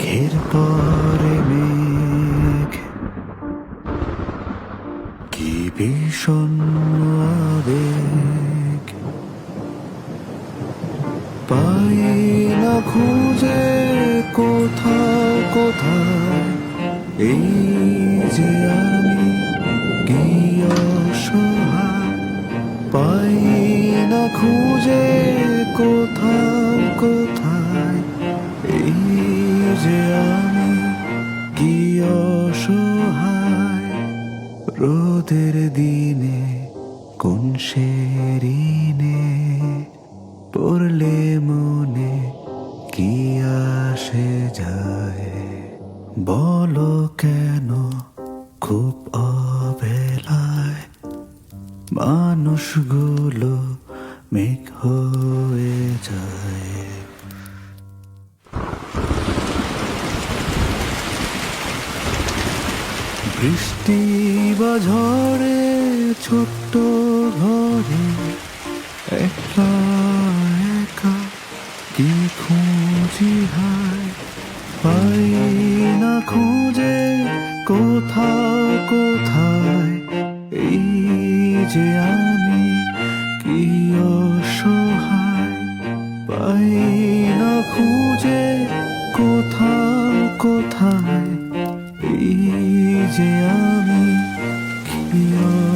মেঘের পরে মেঘ। কি ভীষণ আবেগ। পাই না খুঁজে কোথা কোথা এই যে আমি কি অসহায়। পাই না খুঁজে কোথা যে আমি কি অসহায় রোদের দিনে কোন শেরিনে পড়লে মনে কি আসে যায়? বলো কেন খুব অবেলায় মানুষগুলো মেঘ হয়ে যায়? বৃষ্টি বা ঝড়ে, ছোট্ট ঘরে, একা একা, কি খুঁজি হায়? পাই না খুঁজে কোথাও, কোথায়? এই যে আমি কি অসহায়? পাই না খুঁজে কোথাও, কোথায়? যে আমি প্রিয়